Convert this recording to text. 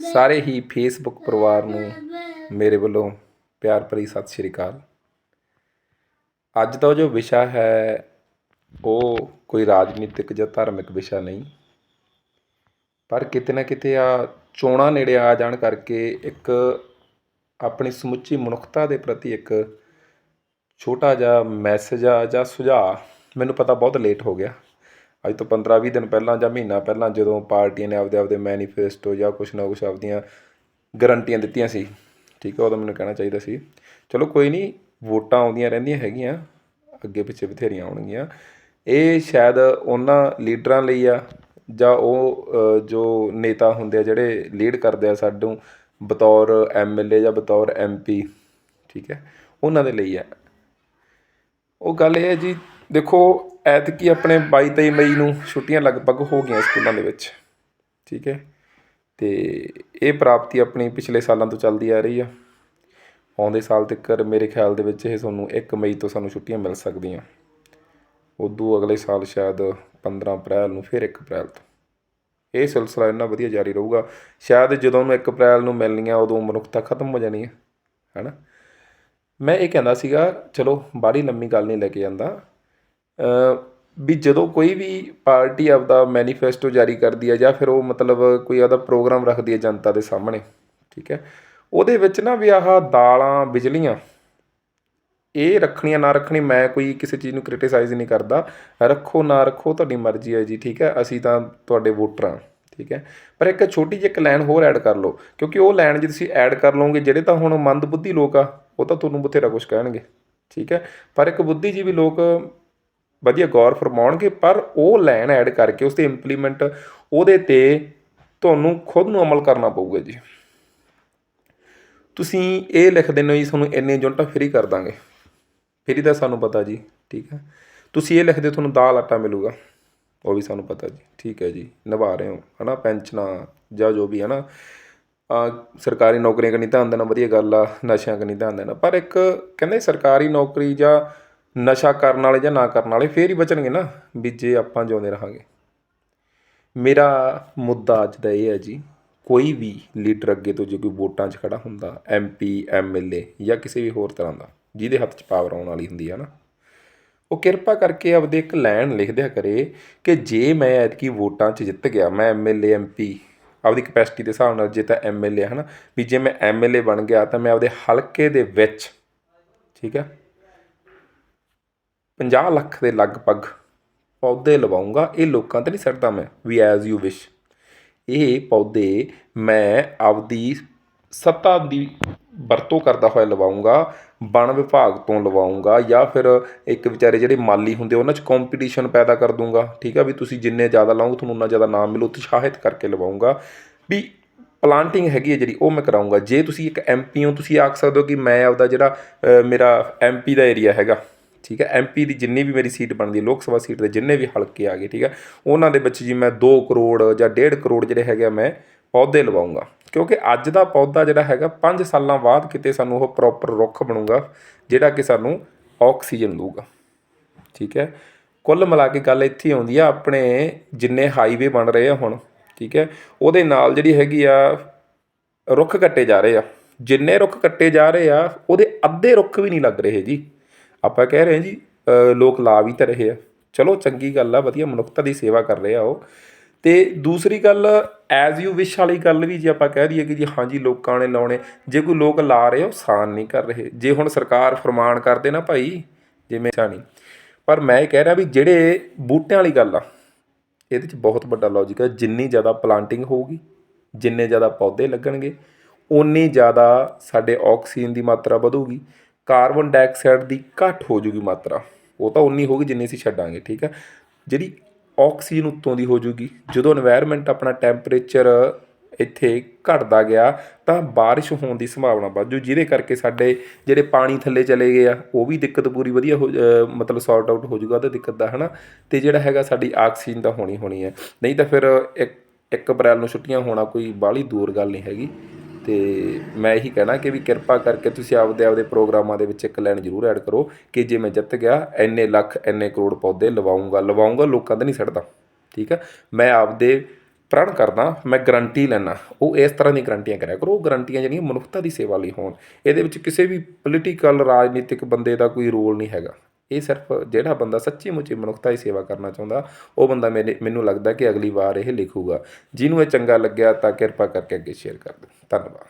ਸਾਰੇ ਹੀ ਫੇਸਬੁੱਕ ਪਰਿਵਾਰ ਨੂੰ ਮੇਰੇ ਵੱਲੋਂ ਪਿਆਰ ਭਰੀ ਸਤਿ ਸ਼੍ਰੀ ਅਕਾਲ। ਅੱਜ ਦਾ ਜੋ ਵਿਸ਼ਾ ਹੈ, ਉਹ ਕੋਈ ਰਾਜਨੀਤਿਕ ਜਾਂ ਧਾਰਮਿਕ ਵਿਸ਼ਾ ਨਹੀਂ। ਪਰ ਕਿਤੇ ਨਾ ਕਿਤੇ ਆ ਚੋਣਾਂ ਨੇੜੇ ਆ ਜਾਣ ਕਰਕੇ ਇੱਕ ਆਪਣੀ ਸਮੁੱਚੀ ਮਨੁੱਖਤਾ ਦੇ ਪ੍ਰਤੀ ਇੱਕ ਛੋਟਾ ਜਿਹਾ ਮੈਸੇਜ ਆ ਜਾਂ ਸੁਝਾਅ ਮੈਨੂੰ ਪਤਾ ਬਹੁਤ ਲੇਟ ਹੋ ਗਿਆ। ਅੱਜ ਤੋਂ 15-20 ਦਿਨ ਪਹਿਲਾਂ ਜਾਂ ਮਹੀਨਾ ਪਹਿਲਾਂ ਜਦੋਂ ਪਾਰਟੀਆਂ ਨੇ ਆਪਦੇ ਆਪਦੇ ਮੈਨੀਫੈਸਟੋ ਜਾਂ ਕੁਛ ਨਾ ਕੁਛ ਆਪਦੀਆਂ ਗਰੰਟੀਆਂ ਦਿੱਤੀਆਂ ਸੀ, ਠੀਕ ਹੈ ਉਦੋਂ ਮੈਨੂੰ ਕਹਿਣਾ ਚਾਹੀਦਾ ਸੀ। ਚਲੋ ਕੋਈ ਨਹੀਂ ਵੋਟਾਂ ਆਉਂਦੀਆਂ ਰਹਿੰਦੀਆਂ ਹੈਗੀਆਂ, ਅੱਗੇ ਪਿੱਛੇ ਬਥੇਰੀਆਂ ਆਉਣਗੀਆਂ। ਇਹ ਸ਼ਾਇਦ ਉਹਨਾਂ ਲੀਡਰਾਂ ਲਈ ਆ, ਜਾਂ ਉਹ ਜੋ ਨੇਤਾ ਹੁੰਦੇ ਆ ਜਿਹੜੇ ਲੀਡ ਕਰਦੇ ਆ ਸਾਨੂੰ ਬਤੌਰ ਐਮਐਲਏ ਜਾਂ ਬਤੌਰ ਐਮਪੀ ਠੀਕ ਹੈ, ਉਹਨਾਂ ਦੇ ਲਈ ਆ। ਉਹ ਗੱਲ ਇਹ ਹੈ ਜੀ ਦੇਖੋ, ਐਤਕੀ ਆਪਣੇ ਬਾਈ ਤੇਈ ਮਈ ਨੂੰ ਛੁੱਟੀਆਂ ਲਗਭਗ ਹੋ ਗਈਆਂ ਸਕੂਲਾਂ ਦੇ ਵਿੱਚ। ਠੀਕ ਹੈ? ਅਤੇ ਇਹ ਪ੍ਰਾਪਤੀ ਆਪਣੀ ਪਿਛਲੇ ਸਾਲਾਂ ਤੋਂ ਚੱਲਦੀ ਆ ਰਹੀ ਆ। ਆਉਂਦੇ ਸਾਲ ਤੱਕ ਮੇਰੇ ਖਿਆਲ ਦੇ ਵਿੱਚ ਇਹ ਤੁਹਾਨੂੰ 1 ਮਈ ਤੋਂ ਸਾਨੂੰ ਛੁੱਟੀਆਂ ਮਿਲ ਸਕਦੀਆਂ। ਉਦੋਂ ਅਗਲੇ ਸਾਲ ਸ਼ਾਇਦ 15 ਅਪ੍ਰੈਲ ਨੂੰ, ਫਿਰ 1 ਅਪ੍ਰੈਲ ਤੋਂ। ਇਹ ਸਿਲਸਿਲਾ ਇੰਨਾ ਵਧੀਆ ਜਾਰੀ ਰਹੂਗਾ, ਸ਼ਾਇਦ ਜਦੋਂ ਨੂੰ 1 ਅਪ੍ਰੈਲ ਨੂੰ ਮਿਲਣੀਆਂ, ਉਦੋਂ ਮਨੁੱਖਤਾ ਖਤਮ ਹੋ ਜਾਣੀ ਹੈ ਹੈਨਾ? ਮੈਂ ਇਹ ਕਹਿੰਦਾ ਸੀਗਾ, ਚਲੋ ਬਾੜੀ ਲੰਮੀ ਗੱਲ ਨਹੀਂ ਲੈ ਕੇ ਜਾਂਦਾ। ਵੀ ਜਦੋਂ ਕੋਈ ਵੀ ਪਾਰਟੀ ਆਪਦਾ ਮੈਨੀਫੈਸਟੋ ਜਾਰੀ ਕਰਦੀ ਹੈ ਜਾਂ ਫਿਰ ਉਹ ਮਤਲਬ ਕੋਈ ਆਪਦਾ ਪ੍ਰੋਗਰਾਮ ਰੱਖਦੀ ਹੈ ਜਨਤਾ ਦੇ ਸਾਹਮਣੇ, ਠੀਕ ਹੈ? ਉਹਦੇ ਵਿੱਚ ਨਾ ਵੀ ਆਹ ਦਾਲਾਂ, ਬਿਜਲੀਆਂ, ਇਹ ਰੱਖਣੀਆਂ, ਨਾ ਰੱਖਣੀ ਮੈਂ ਕੋਈ ਕਿਸੇ ਚੀਜ਼ ਨੂੰ ਕ੍ਰਿਟਿਸਾਈਜ਼ ਨਹੀਂ ਕਰਦਾ। ਰੱਖੋ, ਨਾ ਰੱਖੋ, ਤੁਹਾਡੀ ਮਰਜ਼ੀ ਹੈ ਜੀ, ਠੀਕ ਹੈ? ਅਸੀਂ ਤਾਂ ਤੁਹਾਡੇ ਵੋਟਰ ਹਾਂ, ਠੀਕ ਹੈ? ਪਰ ਇੱਕ ਛੋਟੀ ਜਿਹੀ ਇੱਕ ਲਾਈਨ ਹੋਰ ਐਡ ਕਰ ਲਓ, ਕਿਉਂਕਿ ਉਹ ਲਾਈਨ ਜੇ ਤੁਸੀਂ ਐਡ ਕਰ ਲਓਗੇ, ਜਿਹੜੇ ਤਾਂ ਹੁਣ ਮੰਦਬੁੱਧੀ ਲੋਕ ਆ, ਉਹ ਤਾਂ ਤੁਹਾਨੂੰ ਬਥੇਰਾ ਕੁਝ ਕਹਿਣਗੇ, ਠੀਕ ਹੈ? ਪਰ ਇੱਕ ਬੁੱਧੀਜੀਵੀ ਲੋਕ ਵਧੀਆ ਗੌਰ ਫਰਮਾਉਣਗੇ, ਪਰ ਉਹ ਲਾਈਨ ਐਡ ਕਰਕੇ ਉਸ ਤੇ ਇੰਪਲੀਮੈਂਟ ਉਹਦੇ ਤੇ ਤੁਹਾਨੂੰ ਖੁਦ ਨੂੰ ਅਮਲ ਕਰਨਾ ਪਊਗਾ ਜੀ। ਤੁਸੀਂ ਇਹ ਲਿਖ ਦਿੰਦੇ ਹੋ ਜੀ, ਤੁਹਾਨੂੰ ਇੰਨੇ ਯੂਨਿਟਾਂ ਫ੍ਰੀ ਕਰ ਦਾਂਗੇ। ਫ੍ਰੀ ਦਾ ਸਾਨੂੰ ਪਤਾ ਜੀ, ਠੀਕ ਹੈ। ਤੁਸੀਂ ਇਹ ਲਿਖਦੇ ਹੋ, ਤੁਹਾਨੂੰ ਦਾਲ ਆਟਾ ਮਿਲੂਗਾ। ਉਹ ਵੀ ਸਾਨੂੰ ਪਤਾ ਜੀ, ਠੀਕ ਹੈ ਜੀ, ਨਿਭਾ ਰਹੇ ਹੋ, ਹਨਾ, ਪੈਨਸ਼ਨਾਂ ਜਾਂ ਜੋ ਵੀ ਹੈ ਨਾ ਸਰਕਾਰੀ ਨੌਕਰੀਆਂ ਕਰਨੀ ਧਿਆਨ ਦੇਣਾ ਵਧੀਆ ਗੱਲ ਆ, ਨਸ਼ਿਆਂ ਕਰਨੀ ਧਿਆਨ ਦੇਣਾ ਪਰ ਇੱਕ ਕਹਿੰਦੇ ਸਰਕਾਰੀ ਨੌਕਰੀ ਜਾਂ ਨਸ਼ਾ ਕਰਨ ਵਾਲੇ ਜਾਂ ਨਾ ਕਰਨ ਵਾਲੇ ਫੇਰ ਹੀ ਬਚਣਗੇ ਨਾ, ਵੀ ਜੇ ਆਪਾਂ ਜਿਉਂਦੇ ਰਹਾਂਗੇ। ਮੇਰਾ ਮੁੱਦਾ ਅੱਜ ਦਾ ਇਹ ਹੈ ਜੀ, ਕੋਈ ਵੀ ਲੀਡਰ ਅੱਗੇ ਤੋਂ ਜੇ ਕੋਈ ਵੋਟਾਂ 'ਚ ਖੜਾ ਹੁੰਦਾ ਐਮਪੀ ਐਮਐਲਏ ਜਾਂ ਕਿਸੇ ਵੀ ਹੋਰ ਤਰ੍ਹਾਂ ਦਾ, ਜਿਹਦੇ ਹੱਥ 'ਚ ਪਾਵਰ ਆਉਣ ਵਾਲੀ ਹੁੰਦੀ ਹੈ ਨਾ, ਉਹ ਕਿਰਪਾ ਕਰਕੇ ਆਪਦੇ ਇੱਕ ਲਾਈਨ ਲਿਖ ਦਿਆ ਕਰੇ ਕਿ ਜੇ ਮੈਂ ਐਤਕੀ ਵੋਟਾਂ 'ਚ ਜਿੱਤ ਗਿਆ, ਮੈਂ ਐਮਐਲਏ ਐਮਪੀ ਆਪਦੀ ਕਪੈਸਿਟੀ ਦੇ ਹਿਸਾਬ ਨਾਲ ਜੇ ਤਾਂ ਐਮਐਲਏ ਨਾ ਵੀ ਜੇ ਮੈਂ ਐਮਐਲਏ ਬਣ ਗਿਆ ਤਾਂ ਮੈਂ ਆਪਦੇ ਹਲਕੇ ਦੇ ਵਿੱਚ, ਠੀਕ ਹੈ 50 ਲੱਖ ਦੇ ਲਗਭਗ ਪੌਦੇ ਲਵਾਉਂਗਾ। ਇਹ ਲੋਕਾਂ ਤੇ ਨਹੀਂ ਛੱਡਦਾ ਮੈਂ ਵੀ ਐਜ਼ ਯੂ ਵਿਸ਼ ਇਹ ਪੌਦੇ ਮੈਂ ਆਪਦੀ ਸੱਤਾ ਦੀ ਵਰਤੋਂ ਕਰਦਾ ਹੋਇਆ ਲਵਾਉਂਗਾ ਵਣ ਵਿਭਾਗ ਤੋਂ ਲਵਾਉਂਗਾ ਜਾਂ ਫਿਰ ਇੱਕ ਵਿਚਾਰੇ ਜਿਹੜੇ ਮਾਲੀ ਹੁੰਦੇ ਉਹਨਾਂ 'ਚ ਕੰਪੀਟੀਸ਼ਨ ਪੈਦਾ ਕਰ ਦੂੰਗਾ। ਠੀਕ ਆ ਵੀ ਤੁਸੀਂ ਜਿੰਨੇ ਜ਼ਿਆਦਾ ਲਾਓਗੇ ਤੁਹਾਨੂੰ ਉਨਾ ਜ਼ਿਆਦਾ ਨਾਮ ਮਿਲੂ ਉਤਸ਼ਾਹਿਤ ਕਰਕੇ ਲਵਾਉਂਗਾ। ਵੀ ਪਲਾਂਟਿੰਗ ਹੈਗੀ ਹੈ ਜਿਹੜੀ ਉਹ ਮੈਂ ਕਰਾਉਂਗਾ। ਜੇ ਤੁਸੀਂ ਇੱਕ ਐਮਪੀ ਹੋ ਤੁਸੀਂ ਆਖ ਸਕਦੇ ਹੋ ਕਿ ਮੈਂ ਆਪਦਾ ਜਿਹੜਾ ਅ, ਮੇਰਾ ਐਮਪੀ ਦਾ ਏਰੀਆ ਹੈਗਾ। ਠੀਕ ਹੈ ਐਮਪੀ ਦੀ ਜਿੰਨੀ ਵੀ ਮੇਰੀ ਸੀਟ ਬਣਦੀ ਹੈ, ਲੋਕ ਸਭਾ ਸੀਟ ਦੇ ਜਿੰਨੇ ਵੀ ਹਲਕੇ ਆ ਗਏ, ਠੀਕ ਹੈ, ਉਹਨਾਂ ਦੇ ਵਿੱਚ ਜੀ ਮੈਂ 2 ਕਰੋੜ ਜਾਂ 1.5 ਕਰੋੜ ਜਿਹੜੇ ਹੈਗੇ ਆ ਮੈਂ ਪੌਦੇ ਲਵਾਉਂਗਾ। ਕਿਉਂਕਿ ਅੱਜ ਦਾ ਪੌਦਾ ਜਿਹੜਾ ਹੈਗਾ 5 ਸਾਲਾਂ ਬਾਅਦ ਕਿਤੇ ਸਾਨੂੰ ਉਹ ਪ੍ਰੋਪਰ ਰੁੱਖ ਬਣੂਗਾ, ਜਿਹੜਾ ਕਿ ਸਾਨੂੰ ਆਕਸੀਜਨ ਦਊਗਾ। ਠੀਕ ਹੈ, ਕੁੱਲ ਮਿਲਾ ਕੇ ਗੱਲ ਇੱਥੇ ਆਉਂਦੀ ਆ, ਆਪਣੇ ਜਿੰਨੇ ਹਾਈਵੇ ਬਣ ਰਹੇ ਆ ਹੁਣ, ਠੀਕ ਹੈ, ਉਹਦੇ ਨਾਲ ਜਿਹੜੀ ਹੈਗੀ ਆ, ਰੁੱਖ ਕੱਟੇ ਜਾ ਰਹੇ ਆ। ਜਿੰਨੇ ਰੁੱਖ ਕੱਟੇ ਜਾ ਰਹੇ ਆ, ਉਹਦੇ ਅੱਧੇ ਰੁੱਖ ਵੀ ਨਹੀਂ ਲੱਗ ਰਹੇ ਜੀ। ਆਪਾਂ ਕਹਿ ਰਹੇ ਹਾਂ ਜੀ ਲੋਕ ਲਾ ਵੀ ਤਾਂ ਰਹੇ ਆ। ਚਲੋ ਚੰਗੀ ਗੱਲ ਆ, ਵਧੀਆ ਮਨੁੱਖਤਾ ਦੀ ਸੇਵਾ ਕਰ ਰਹੇ ਆ ਉਹ। ਤੇ ਦੂਸਰੀ ਗੱਲ ਐਜ਼ ਯੂ ਵਿਸ਼ ਵਾਲੀ ਗੱਲ ਵੀ ਜੇ ਆਪਾਂ ਕਹਿ ਦਈਏ ਕਿ ਜੀ ਹਾਂਜੀ ਲੋਕਾਂ ਨੇ ਲਾਉਣੇ, ਜੇ ਕੋਈ ਲੋਕ ਲਾ ਰਹੇ ਉਹ ਸਾਨ ਨਹੀਂ ਕਰ ਰਹੇ। ਜੇ ਹੁਣ ਸਰਕਾਰ ਫਰਮਾਨ ਕਰਦੇ ਨਾ ਭਾਈ ਜਿਵੇਂ ਨਹੀਂ। ਪਰ ਮੈਂ ਇਹ ਕਹਿ ਰਿਹਾ ਵੀ ਜਿਹੜੇ ਬੂਟਿਆਂ ਵਾਲੀ ਗੱਲ ਆ, ਇਹਦੇ 'ਚ ਬਹੁਤ ਵੱਡਾ ਲੌਜੀਕ ਹੈ ਜਿੰਨੀ ਜ਼ਿਆਦਾ ਪਲਾਂਟਿੰਗ ਹੋਊਗੀ, ਜਿੰਨੇ ਜ਼ਿਆਦਾ ਪੌਦੇ ਲੱਗਣਗੇ, ਓਨੀ ਜ਼ਿਆਦਾ ਸਾਡੇ ਆਕਸੀਜਨ ਦੀ ਮਾਤਰਾ ਵਧੂਗੀ। ਕਾਰਬਨ ਡਾਈਆਕਸਾਈਡ ਦੀ ਘੱਟ ਹੋ ਜੂਗੀ ਮਾਤਰਾ। ਉਹ ਤਾਂ ਉਨੀ ਹੋਗੀ ਜਿੰਨੀ ਅਸੀਂ ਛੱਡਾਂਗੇ, ਠੀਕ ਹੈ? ਜਿਹੜੀ ਆਕਸੀਜਨ ਉੱਤੋਂ ਦੀ ਹੋ ਜੂਗੀ, ਜਦੋਂ এনवायरमेंट ਆਪਣਾ ਟੈਂਪਰੇਚਰ ਇੱਥੇ ਘਟਦਾ ਗਿਆ, ਤਾਂ بارش ਹੋਣ ਦੀ ਸੰਭਾਵਨਾ ਵੱਧ ਜੂ, ਜਿਹਦੇ ਕਰਕੇ ਸਾਡੇ ਜਿਹੜੇ ਪਾਣੀ ਥੱਲੇ ਚਲੇ ਗਏ ਆ, ਉਹ ਵੀ ਦਿੱਕਤ ਪੂਰੀ ਵਧੀਆ ਹੋ ਮਤਲਬ ਸੌਲਟ ਆਊਟ ਹੋ ਜੂਗਾ ਉਹਦਾ ਦਿੱਕਤ ਦਾ, ਹਨਾ? ਤੇ ਜਿਹੜਾ ਹੈਗਾ ਸਾਡੀ ਆਕਸੀਜਨ ਦਾ ਹੋਣੀ ਹੋਣੀ ਹੈ। ਨਹੀਂ ਤਾਂ ਫਿਰ ਇੱਕ ਇੱਕ ਅਪ੍ਰੈਲ ਨੂੰ ਛੁੱਟੀਆਂ ਹੋਣਾ ਕੋਈ ਬਾਹਲੀ ਦੂਰ ਗੱਲ ਨਹੀਂ ਹੈਗੀ। ਤੇ ਮੈਂ ਇਹੀ ਕਹਿਣਾ ਕਿ ਵੀ ਕਿਰਪਾ ਕਰਕੇ ਤੁਸੀਂ ਆਪਦੇ ਆਪਦੇ ਪ੍ਰੋਗਰਾਮਾਂ ਦੇ ਵਿੱਚ ਇੱਕ ਲਾਈਨ ਜ਼ਰੂਰ ਐਡ ਕਰੋ ਕਿ ਜੇ ਮੈਂ ਜਿੱਤ ਗਿਆ ਐਨੇ ਲੱਖ ਐਨੇ ਕਰੋੜ ਪੌਦੇ ਲਵਾਉਂਗਾ ਲਵਾਉਂਗਾ, ਲੋਕਾਂ ਦਾ ਨਹੀਂ ਛੱਡਦਾ ਠੀਕ ਹੈ ਮੈਂ ਆਪਦੇ ਪ੍ਰਣ ਕਰਦਾ, ਮੈਂ ਗਰੰਟੀ ਲੈਣਾ ਉਹ ਇਸ ਤਰ੍ਹਾਂ ਦੀਆਂ ਗਰੰਟੀਆਂ ਕਰਿਆ ਕਰੋ। ਉਹ ਗਰੰਟੀਆਂ ਜਿਹੜੀਆਂ ਮਨੁੱਖਤਾ ਦੀ ਸੇਵਾ ਲਈ ਹੋਣ। ਇਹਦੇ ਵਿੱਚ ਕਿਸੇ ਵੀ ਪੋਲੀਟੀਕਲ ਰਾਜਨੀਤਿਕ ਬੰਦੇ ਦਾ ਕੋਈ ਰੋਲ ਨਹੀਂ ਹੈਗਾ। ਇਹ ਸਿਰਫ ਜਿਹੜਾ ਬੰਦਾ ਸੱਚੀ ਮੁੱਚੀ ਮਨੁੱਖਤਾ ਦੀ ਸੇਵਾ ਕਰਨਾ ਚਾਹੁੰਦਾ, ਉਹ ਬੰਦਾ ਮੇਰੇ, ਮੈਨੂੰ ਲੱਗਦਾ ਕਿ ਅਗਲੀ ਵਾਰ ਇਹ ਲਿਖੂਗਾ। ਜਿਹਨੂੰ ਇਹ ਚੰਗਾ ਲੱਗਿਆ ਤਾਂ ਕਿਰਪਾ ਕਰਕੇ ਅੱਗੇ ਸ਼ੇਅਰ ਕਰ ਦਿਓ। ਧੰਨਵਾਦ